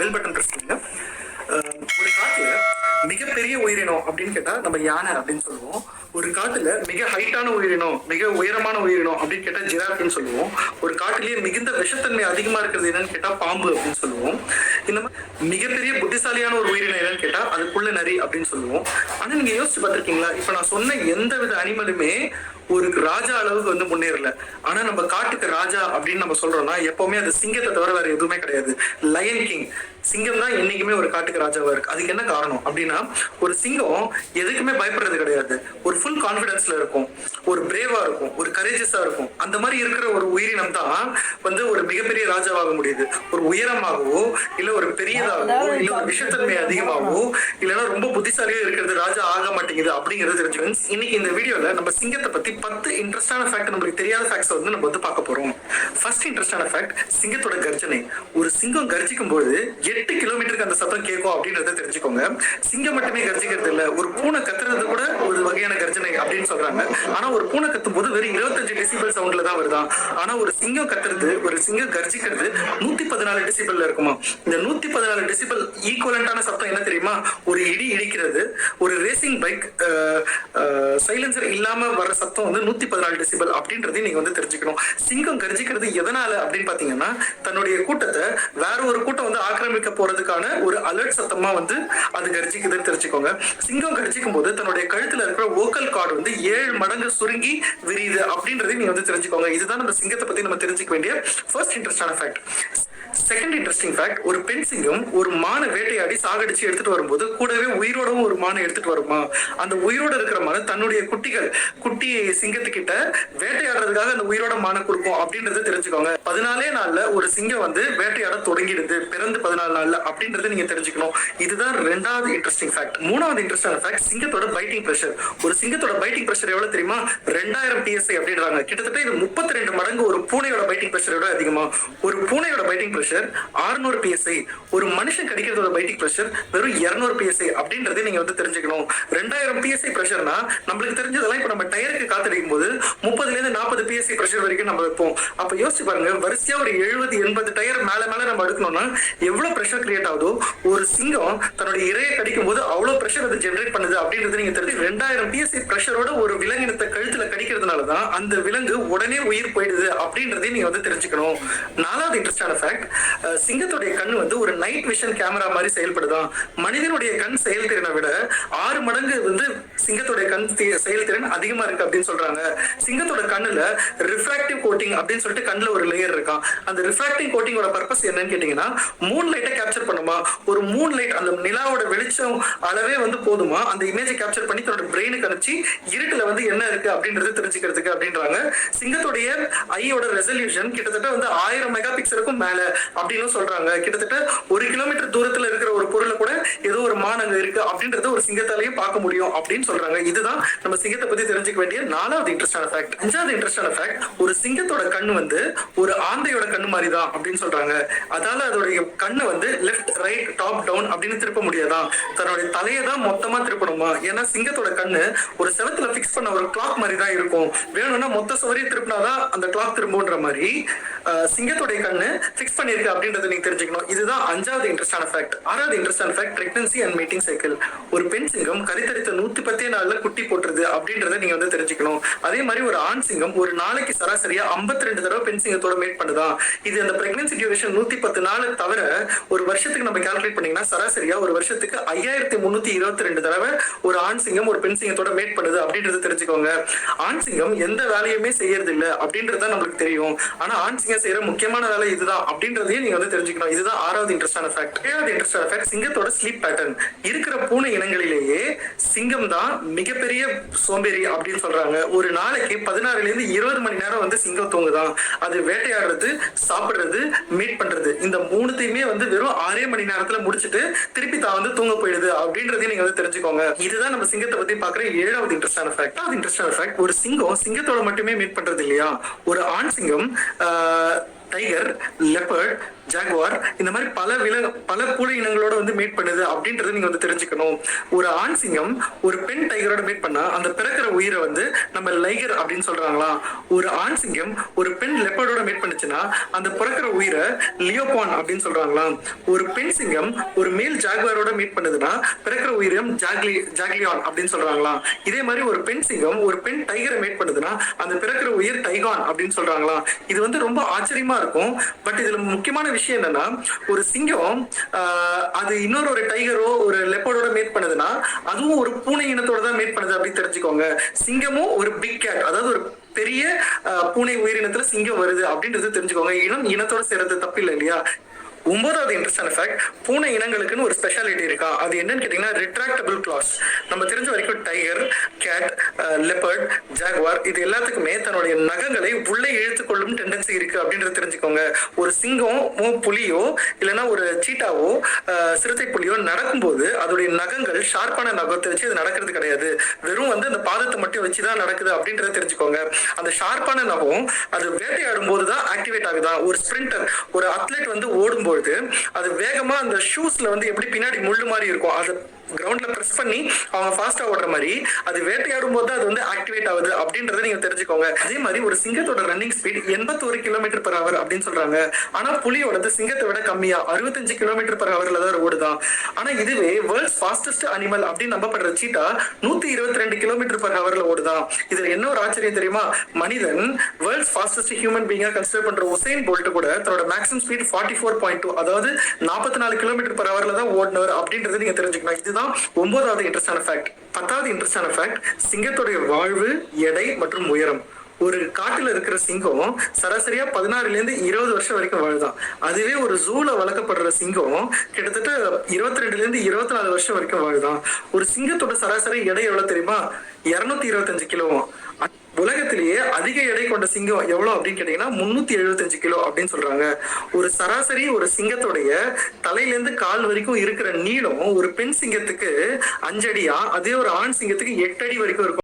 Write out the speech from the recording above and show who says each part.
Speaker 1: Bell button press பண்ணுங்க ஒரு காட்டுல மிகப்பெரிய உயிரினம் அப்படின்னு கேட்டா நம்ம யானை அப்படின்னு சொல்லுவோம். ஒரு காட்டுல மிக ஹைட்டான உயிரினம் மிக உயரமான உயிரினம் அப்படின்னு கேட்டா ஜிராஃப்னு சொல்லுவோம். ஒரு காட்டிலேயே மிகுந்த விஷத்தன்மை அதிகமா இருக்கிறது என்னன்னு கேட்டா பாம்பு அப்படின்னு சொல்லுவோம். இந்த மாதிரி மிகப்பெரிய புத்திசாலியான ஒரு உயிரினம் என்னன்னு கேட்டா அதுக்குள்ள நரி அப்படின்னு சொல்லுவோம். ஆனா நீங்க யோசிச்சு பார்த்திருக்கீங்களா? இப்ப நான் சொன்ன எந்த வித அனிமலுமே ஒரு ராஜா அளவுக்கு வந்து முன்னேறல. ஆனா நம்ம காட்டுக்கு ராஜா அப்படின்னு நம்ம சொல்றோம்னா எப்பவுமே அது சிங்கத்தை தவிர வேற எதுவுமே கிடையாது. லயன் கிங் சிங்கம் தான் என்னைக்குமே ஒரு காட்டுக்கு ராஜாவா இருக்கு. அதுக்கு என்ன காரணம் அப்படின்னா ஒரு சிங்கம் எதுக்குமே பயப்படுறது கிடையாது. ஒரு ஃபுல் கான்பிடன்ஸ்ல இருக்கும். ஒரு பிரேவா இருக்கும். ஒரு கரேஜஸா இருக்கும். அந்த மாதிரி இருக்கிற ஒரு உயிரினம் தான் வந்து ஒரு மிகப்பெரிய ராஜாவாக முடியுது. ஒரு உயரமாகவோ இல்ல ஒரு பெரியதாகவோ இல்ல ஒரு விஷத்தன்மை அதிகமாகவோ இல்லைன்னா ரொம்ப புத்திசாலியா இருக்கிறது ராஜா ஆக மாட்டேங்குது அப்படிங்கறது தெரிஞ்சுக்கணும் இன்னைக்கு இந்த வீடியோல நம்ம சிங்கத்தை பத்தி பத்து இன்ட்ரெஸ்டான ஃபேக்ட் நம்மளுக்கு தெரியாத ஃபேக்ட்ஸ் வந்து நம்ம வந்து பார்க்க போறோம். ஃபர்ஸ்ட் இன்ட்ரெஸ்டான ஃபேக்ட் சிங்கத்தோட கர்ஜனை. ஒரு சிங்கம் கர்ஜிக்கும் போது எட்டு கிலோமீட்டருக்கு அந்த சத்தம் கேட்கும் அப்படின்றத தெரிஞ்சுக்கோங்க. சிங்கம் மட்டுமே கர்ஜிக்கிறது இல்ல ஒரு பூனை கத்துறது கூட ஒரு வகையான கர்ஜனை அப்படின்னு சொல்றாங்க. ஆனா ஒரு பூனை கத்தும் போது வெறும் இருபத்தஞ்சு டெசிபிள் சவுண்ட்ல தான் வருதான் ஆனா ஒரு சிங்கம் கத்துறது ஒரு சிங்கம் கர்ஜிக்கிறது நூத்தி பதினாலு டெசிபிள்ல இருக்குமா? இந்த நூத்தி பதினாலு டெசிபிள் ஈக்குவலண்டான சத்தம் என்ன தெரியுமா? ஒரு இடி இடிக்கிறது ஒரு ரேசிங் பைக் சைலன்சர் இல்லாம வர சத்தம் வந்து நூத்தி பதினாலு டெசிபல் அப்படின்றதையும் நீங்க வந்து தெரிஞ்சுக்கணும். சிங்கம் கர்ஜிக்கிறது எதனால அப்படின்னு பாத்தீங்கன்னா தன்னுடைய கூட்டத்தை வேற ஒரு கூட்டம் வந்து ஆக்கிரமிக்க போறதுக்கான ஒரு அலர்ட் சத்தமா வந்து அது கர்ஜிக்குதுன்னு தெரிஞ்சுக்கோங்க. சிங்கம் கர்ஜிக்கும் போது தன்னுடைய கழுத்துல இருக்கிற ஓக்கல் கார்டு வந்து ஏழு மடங்கு சுருங்கி விரியுது அப்படின்றதையும் நீங்க வந்து தெரிஞ்சுக்கோங்க. இதுதான் நம்ம சிங்கத்தை பத்தி நம்ம தெரிஞ்சுக்க வேண்டிய ஃபர்ஸ்ட் இன்ட்ரெஸ்டான ஃபேக்ட் செகண்ட் இன்ட்ரெஸ்டிங் ஃபேக்ட் ஒரு பெண் சிங்கம் ஒரு மானை வேட்டையாடி சாகடிச்சு எடுத்துட்டு வரும்போது கூடவே உயிரோடவும் ஒரு மானை எடுத்துட்டு வருமா? அந்த உயிரோட இருக்கிற மானை தன்னுடைய குட்டிகள் குட்டி சிங்கத்துக்கிட்ட வேட்டையாடுறதுக்காக அந்த உயிரோட மானை கொடுக்கும் அப்படின்றத தெரிஞ்சுக்கோங்க. பதினாலே நாள்ல ஒரு சிங்கம் வந்து வேட்டையாட தொடங்கிடுது. பிறந்து பதினாலு நாள்ல அப்படின்றத நீங்க தெரிஞ்சுக்கணும். இதுதான் ரெண்டாவது இன்ட்ரெஸ்டிங் ஃபேக்ட் மூணாவது இன்ட்ரெஸ்டான ஃபேக்ட் சிங்கத்தோட பைட்டிங் ப்ரெஷர் ஒரு சிங்கத்தோட பைட்டிங் பிரஷர் எவ்வளவு தெரியுமா? ரெண்டாயிரம் பிஎஸ்ஐ அப்படின்றாங்க. கிட்டத்தட்ட இது முப்பத்தி ரெண்டு மடங்கு ஒரு பூனையோட பைட்டிங் ப்ரெஷரோட அதிகமா. ஒரு பூனையோட பைட்டிங் பிரஷர் 600 பிஎஸ்ஐ ஒரு மனுஷன் கடிக்கிறதோட பைட்டிக் பிரஷர் வெறும் 200 பிஎஸ்ஐ அப்படின்றதே நீங்க வந்து தெரிஞ்சுக்கணும். ரெண்டாயிரம் பிஎஸ்ஐ ப்ரெஷர்னா நம்மளுக்கு தெரிஞ்சதெல்லாம் இப்ப நம்ம டயருக்கு காத்தடிக்கும் போது முப்பதுல இருந்து நாற்பது பிஎஸ்ஐ பிரஷர் வரைக்கும் நம்ம வைப்போம். அப்ப யோசிச்சு பாருங்க வரிசையா ஒரு எழுபது எண்பது டயர் மேல மேல நம்ம எடுக்கணும்னா எவ்வளவு ப்ரெஷர் கிரியேட் ஆகுதோ ஒரு சிங்கம் தன்னுடைய இரையை கடிக்கும் போது அவ்வளவு ப்ரெஷர் அது ஜென்ரேட் பண்ணுது அப்படின்றது நீங்க தெரிஞ்சு ரெண்டாயிரம் பிஎஸ்ஐ ப்ரெஷரோட ஒரு விலங்கினத்தை கழுத்துல கடிக்கிறதுனால தான் அந்த விலங்கு உடனே உயிர் போயிடுது அப்படின்றதையும் நீங்க வந்து தெரிஞ்சுக்கணும். நாலாவது இன்ட்ரெஸ்டான ஃபேக்ட் சிங்கத்துடைய கண் வந்து ஒரு நைட் விஷன் கேமரா மாதிரி செயல்படுதான். மனிதனுடைய கண் செயல்திறனை விட ஆறு மடங்கு வந்து சிங்கத்துடைய கண் செயல்திறன் அதிகமா இருக்கு அப்படின்னு சொல்றாங்க. சிங்கத்தோட கண்ணுல ரிஃப்ராக்டிவ் கோட்டிங் அப்படின்னு சொல்லிட்டு கண்ணுல ஒரு லேயர் இருக்கான் அந்த ரிஃப்ராக்டிவ் கோட்டிங்கோட பர்பஸ் என்னன்னு கேட்டீங்கன்னா மூன் லைட்டை கேப்சர் பண்ணுமா? ஒரு மூன் லைட் அந்த நிலாவோட வெளிச்சம் அளவே வந்து போதுமா? அந்த இமேஜை கேப்சர் பண்ணி தன்னோட பிரெயினுக்கு அனுப்பிச்சு இருட்டுல வந்து என்ன இருக்கு அப்படின்றது தெரிஞ்சுக்கிறதுக்கு அப்படின்றாங்க. சிங்கத்துடைய ஐயோட ரெசல்யூஷன் கிட்டத்தட்ட வந்து ஆயிரம் மெகா பிக்சலுக்கும் மேல. அப்படின்னு சொல்றாங்க. கிட்டத்தட்ட ஒரு கிலோமீட்டர் தூரத்துல இருக்கிற ஒரு பொருளை கூட ஏதோ ஒரு மான் அங்க இருக்கு அப்படின்றத ஒரு சிங்கத்தாலேயே பார்க்க முடியும் அப்படின்னு சொல்றாங்க. இதுதான் நம்ம சிங்கத்தை பத்தி தெரிஞ்சுக்க வேண்டிய நாலாவது இன்ட்ரெஸ்டான ஃபேக்ட் அஞ்சாவது இன்ட்ரெஸ்டான ஃபேக்ட் ஒரு சிங்கத்தோட கண்ணு வந்து ஒரு ஆந்தையோட கண்ணு மாதிரி தான் அப்படின்னு சொல்றாங்க. அதால அதோடைய கண்ணை வந்து லெஃப்ட் ரைட் டாப் டவுன் அப்படின்னு திருப்ப முடியாதான் தன்னுடைய தலையை தான் மொத்தமா திருப்பணுமா? ஏன்னா சிங்கத்தோட கண்ணு ஒரு செவத்துல பிக்ஸ் பண்ண ஒரு கிளாக் மாதிரி தான் இருக்கும். வேணும்னா மொத்த சுவரையும் திருப்பினாதான் அந்த கிளாக் திரும்புன்ற மாதிரி அஹ், சிங்கத்தோடைய கண்ணு ஃபிக்ஸ் பண்ணிருக்கு அப்படின்றத நீங்க தெரிஞ்சுக்கணும். இதுதான் அஞ்சாவது இன்ட்ரெஸ்டான ஃபேக்ட் ஆறாவது இன்ட்ரெஸ்டான fact pregnancy and mating cycle ஒரு பெண் சிங்கம் கருத்தரித்த நூத்தி பத்தே நாள்ல குட்டி போட்டுருது அப்படின்றத நீங்க வந்து தெரிஞ்சுக்கணும். அதே மாதிரி ஒரு ஆண் சிங்கம் ஒரு நாளைக்கு சராசரியா 52 ரெண்டு தடவை பெண் சிங்கத்தோட மேட் பண்ணுதான் இது அந்த பிரெக்னன்சி டியூரேஷன் நூத்தி பத்து நாள் தவிர ஒரு வருஷத்துக்கு நம்ம கால்குலேட் பண்ணீங்கன்னா சராசரியா ஒரு வருஷத்துக்கு ஐயாயிரத்தி முன்னூத்தி இருபத்தி ரெண்டு தடவை ஒரு ஆண் சிங்கம் ஒரு பெண் சிங்கத்தோட மேட் பண்ணுது அப்படின்றத தெரிஞ்சுக்கோங்க. ஆண் சிங்கம் எந்த வேலையுமே செய்யறது இல்லை அப்படின்றது நம்மளுக்கு தெரியும். ஆனா ஆண் சிங்கம் செய்யற முக்கியமான வேலை இதுதான் அப்படின்ற அப்படின்றதையும் நீங்க வந்து தெரிஞ்சுக்கணும். இதுதான் ஆறாவது இன்ட்ரெஸ்டான ஃபேக்ட் ஏழாவது இன்ட்ரெஸ்டான ஃபேக்ட் சிங்கத்தோட ஸ்லீப் பேட்டர்ன் இருக்கிற பூனை இனங்களிலேயே சிங்கம் தான் மிகப்பெரிய சோம்பேறி அப்படின்னு சொல்றாங்க. ஒரு நாளைக்கு பதினாறுல இருந்து இருபது மணி நேரம் வந்து சிங்கம் தூங்குதான். அது வேட்டையாடுறது சாப்பிடுறது மீட் பண்றது. இந்த மூணுத்தையுமே வந்து வெறும் ஆறே மணி நேரத்துல முடிச்சிட்டு திருப்பி தான் வந்து தூங்க போயிடுது அப்படின்றதையும் நீங்க வந்து தெரிஞ்சுக்கோங்க. இதுதான் நம்ம சிங்கத்தை பத்தி பாக்குற ஏழாவது இன்ட்ரெஸ்டான ஃபேக்ட் அது இன்ட்ரெஸ்டான ஃபேக்ட் ஒரு சிங்கம் சிங்கத்தோட மட்டுமே மீட் பண்றது இல்லையா? ஒரு ஆண் சிங்கம் ஆஹ், டைகர் லெப்பர்ட் ஜாகுவார் இந்த மாதிரி பல வில பல பூனை இனங்களோட வந்து மீட் பண்ணுது அப்படின்றத நீங்க வந்து தெரிஞ்சுக்கணும். ஒரு ஆண் சிங்கம் ஒரு பெண் டைகரோட மீட் பண்ணா அந்த பிறக்கிற உயிரை வந்து நம்ம லைகர் அப்படின்னு சொல்றாங்களா ஒரு ஆண் சிங்கம் ஒரு பெண் லெப்பர்டோட மீட் பண்ணுச்சுன்னா அந்த பிறக்கிற உயிரை லியோபான் அப்படின்னு சொல்றாங்களா ஒரு பெண் சிங்கம் ஒரு மேல் ஜாகுவாரோட மீட் பண்ணுதுன்னா பிறக்கிற உயிரம் ஜாக்லி ஜாக்லியான் அப்படின்னு சொல்றாங்களா இதே மாதிரி ஒரு பெண் சிங்கம் ஒரு பெண் டைகரை மீட் பண்ணுதுன்னா அந்த பிறக்கிற உயிர் டைகான் அப்படின்னு சொல்றாங்களா இது வந்து ரொம்ப ஆச்சரியமா இருக்கும். பட் இதுல முக்கியமான விஷயம் என்னன்னா ஒரு சிங்கம் ஆஹ், அது இன்னொரு ஒரு டைகரோ ஒரு லெப்பர்டோட மேட் பண்ணுதுன்னா அதுவும் ஒரு பூனை இனத்தோட தான் மேட் பண்ணுது அப்படின்னு தெரிஞ்சுக்கோங்க. சிங்கமும் ஒரு பிக் கேட் அதாவது ஒரு பெரிய பூனை உயிரினத்துல சிங்கம் வருது அப்படின்றது தெரிஞ்சுக்கோங்க. இனம் இனத்தோட சேர்றது தப்பு இல்லை இல்லையா? ஒன்பதாவது இன்ட்ரெஸ்டான ஃபேக்ட் பூனை இனங்களுக்குன்னு ஒரு ஸ்பெஷாலிட்டி இருக்கா? அது என்னன்னு கேட்டீங்கன்னா ரிட்ராக்டபிள் கிளாஸ் நம்ம தெரிஞ்ச வரைக்கும் டைகர் கேட் லெப்பர்ட் ஜாகுவார் இது எல்லாத்துக்குமே தன்னுடைய நகங்களை உள்ளே இழுத்துக்கொள்ளும் டெண்டன்சி இருக்கு அப்படின்றத தெரிஞ்சுக்கோங்க. ஒரு சிங்கமோ புலியோ இல்லைன்னா ஒரு சீட்டாவோ uh, சிறுத்தை புலியோ நடக்கும்போது அதோடைய நகங்கள் ஷார்ப்பான நகத்தை வச்சு அது நடக்கிறது கிடையாது. வெறும் வந்து அந்த பாதத்தை மட்டும் வச்சு தான் நடக்குது அப்படின்றத தெரிஞ்சுக்கோங்க. அந்த ஷார்ப்பான நகம் அது வேட்டையாடும் போது தான் ஆக்டிவேட் ஆகுதா? ஒரு ஸ்பிரிண்டர் ஒரு அத்லெட் வந்து பொழுது அது வேகமா அந்த ஷூஸ்ல வந்து எப்படி பின்னாடி முள்ளு மாதிரி இருக்கும் அதை கிரவுண்ட்ல ப்ரெஸ் பண்ணி அவங்க ஃபாஸ்டா ஓடுற மாதிரி அது வேட்டையாடும் போது அது வந்து ஆக்டிவேட் ஆகுது அப்படின்றத நீங்க தெரிஞ்சுக்கோங்க. அதே மாதிரி ஒரு சிங்கத்தோட ரன்னிங் ஸ்பீட் எண்பத்தோரு கிலோமீட்டர் பர் ஹவர் அப்படின்னு சொல்றாங்க. ஆனா புலியோடது சிங்கத்தை விட கம்மியா அறுபத்தஞ்சு கிலோமீட்டர் பர் ஹவர்ல தான் ஓடுதான். ஆனா இதுவே வேர்ல்ட்ஸ் ஃபாஸ்டஸ்ட் அனிமல் அப்படின்னு நம்பப்படுற சீட்டா நூத்தி இருபத்தி ரெண்டு கிலோமீட்டர் பர் ஹவர்ல ஓடுதான். இதுல என்ன ஒரு ஆச்சரியம் தெரியுமா? மனிதன் வேர்ல்ட்ஸ் ஃபாஸ்டஸ்ட் ஹியூமன் பீங்கா கன்சிடர் பண்ற உசைன் போல்ட் கூட தன்னோட maximum speed forty four point two அதாவது நாற்பத்தி நாலு கிலோமீட்டர் பர் ஹவர்ல தான் ஓடினவர் அப்படின்றத நீங்க தெரிஞ்சுக்கணும். இதுதான் ஒன்பதாவது இன்ட்ரெஸ்டான ஃபேக்ட் பத்தாவது இன்ட்ரெஸ்டான ஃபேக்ட் சிங்கத்துடைய வாழ்வு எடை மற்றும் உயரம். ஒரு காட்டுல இருக்கிற சிங்கம் சராசரியா பதினாறுல இருந்து இருபது வருஷம் வரைக்கும் வாழுதான். அதுவே ஒரு ஜூல வளர்க்கப்படுற சிங்கம் கிட்டத்தட்ட இருபத்தி ரெண்டுல இருந்து இருபத்தி நாலு வருஷம் வரைக்கும் வாழுதான். ஒரு சிங்கத்தோட சராசரி எடை எவ்வளவு தெரியுமா? இருநூத்தி இருபத்தஞ்சு கிலோவும். உலகத்திலேயே அதிக எடை கொண்ட சிங்கம் எவ்வளவு அப்படின்னு கேட்டீங்கன்னா முன்னூத்தி எழுபத்தஞ்சு கிலோ அப்படின்னு சொல்றாங்க. ஒரு சராசரி ஒரு சிங்கத்துடைய தலையில இருந்து கால் வரைக்கும் இருக்கிற நீளம் ஒரு பெண் சிங்கத்துக்கு அஞ்சடியா அதே ஒரு ஆண் சிங்கத்துக்கு எட்டு அடி வரைக்கும் இருக்கும்.